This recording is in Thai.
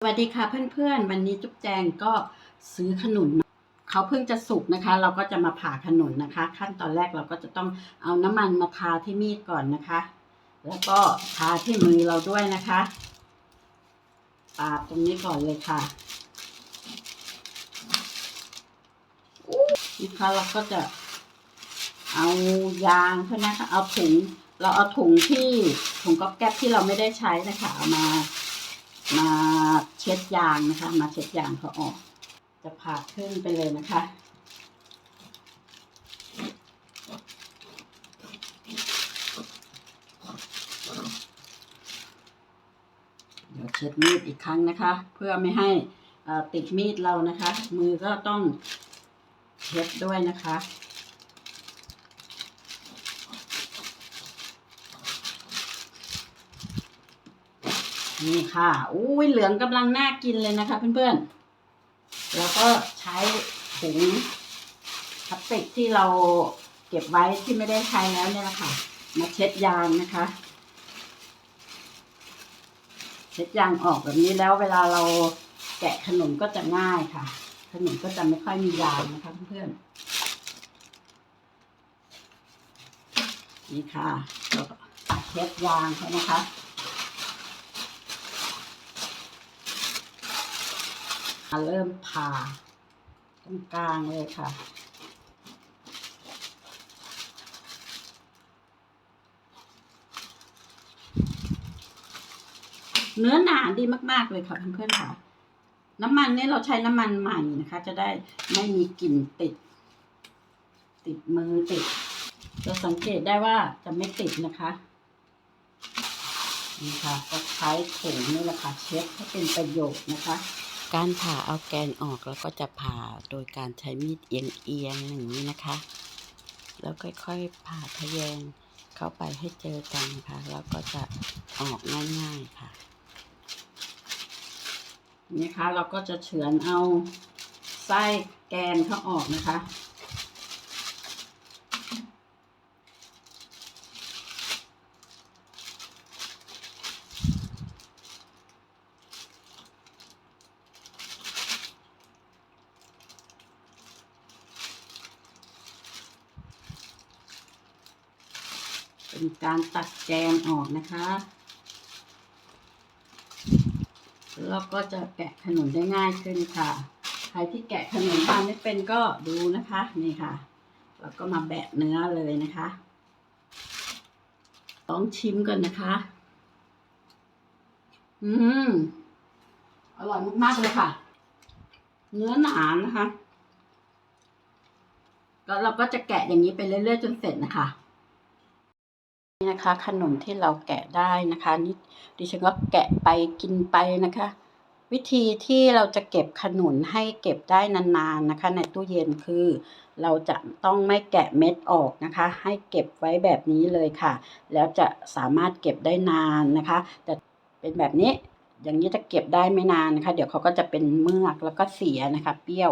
สวัสดีค่ะเพื่อนๆ วันนี้จุ๊บแจงก็ซื้อขนุนเขาเพิ่งจะสุกนะคะ เราก็จะมาผ่าขนุนนะคะ ขั้นตอนแรกเราก็จะต้องเอาน้ำมันมาทาที่มีดก่อนนะคะ แล้วก็ทาที่มือเราด้วยนะคะปาดตรงนี้ก่อนเลยค่ะนะคะเราก็จะเอายางเพื่อนนะคะเอาถุงเราเอาถุงที่ถุงก๊อบแก๊บที่เราไม่ได้ใช้นะคะเอามา มาเช็ดยางนะคะ มาเช็ดยางเขาออก จะผ่าขึ้นไปเลยนะคะเดี๋ยวเช็ดมีดอีกครั้งนะคะ เพื่อไม่ให้ติดมีดเรานะคะ มือก็ต้องเช็ดด้วยนะคะ นี่ค่ะอุ้ยเหลืองกำลังน่ากินเลยนะคะ เพื่อนๆ แล้วก็ใช้ถุงพลาสติกที่เราเก็บไว้ที่ไม่ได้ใช้แล้วเนี่ยแหละค่ะ มาเช็ดยางนะคะ เช็ดยางออกแบบนี้แล้วเวลาเราแกะขนมก็จะง่ายค่ะ ขนมก็จะไม่ค่อยมียางนะคะเพื่อนๆนี่ค่ะแล้วก็เช็ดยางเขานะคะ มา เริ่มผ่าตรงกลางเลยค่ะ เนื้อหนาดีมาก ๆ เลยค่ะเพื่อนๆค่ะ น้ำมันเนี่ยเราใช้น้ำมันใหม่นะคะ จะได้ไม่มีกลิ่นติด ติดมือติด จะสังเกตได้ว่าจะไม่ติดนะคะนี่ค่ะก็ใช้ถุงนี่แหละค่ะเช็ดให้เป็นประโยชน์นะคะ การผ่าเอาแกนออกแล้วก็จะผ่าโดยการใช้มีดเอียงๆอย่างนี้นะคะ แล้วค่อยๆผ่าทะแยงเข้าไปให้เจอกันค่ะ แล้วก็จะออกง่ายๆค่ะนี่นะคะเราก็จะเฉือนเอาไส้แกนเขาออกนะคะ เป็นการตัดแกนออกนะคะ แล้วก็จะแกะขนมได้ง่ายขึ้นค่ะ ใครที่แกะขนมทานไม่เป็นก็ดูนะคะ นี่ค่ะ แล้วก็มาแบะเนื้อเลยนะคะลองชิมก่อนนะคะ อืม อร่อยมากๆเลยค่ะ เนื้อหนานะคะแล้วเราก็จะแกะอย่างนี้ไปเรื่อยๆจนเสร็จนะคะ นี่นะคะขนมที่เราแกะได้นะคะนี่ดิฉันก็แกะไปกินไปนะคะ วิธีที่เราจะเก็บขนุนให้เก็บได้นานๆนะคะ ในตู้เย็นคือ เราจะต้องไม่แกะเม็ดออกนะคะ ให้เก็บไว้แบบนี้เลยค่ะ แล้วจะสามารถเก็บได้นานนะคะ แต่เป็นแบบนี้อย่างนี้จะเก็บได้ไม่นานนะคะ เดี๋ยวเขาก็จะเป็นเมือกแล้วก็เสียนะคะ เปรี้ยว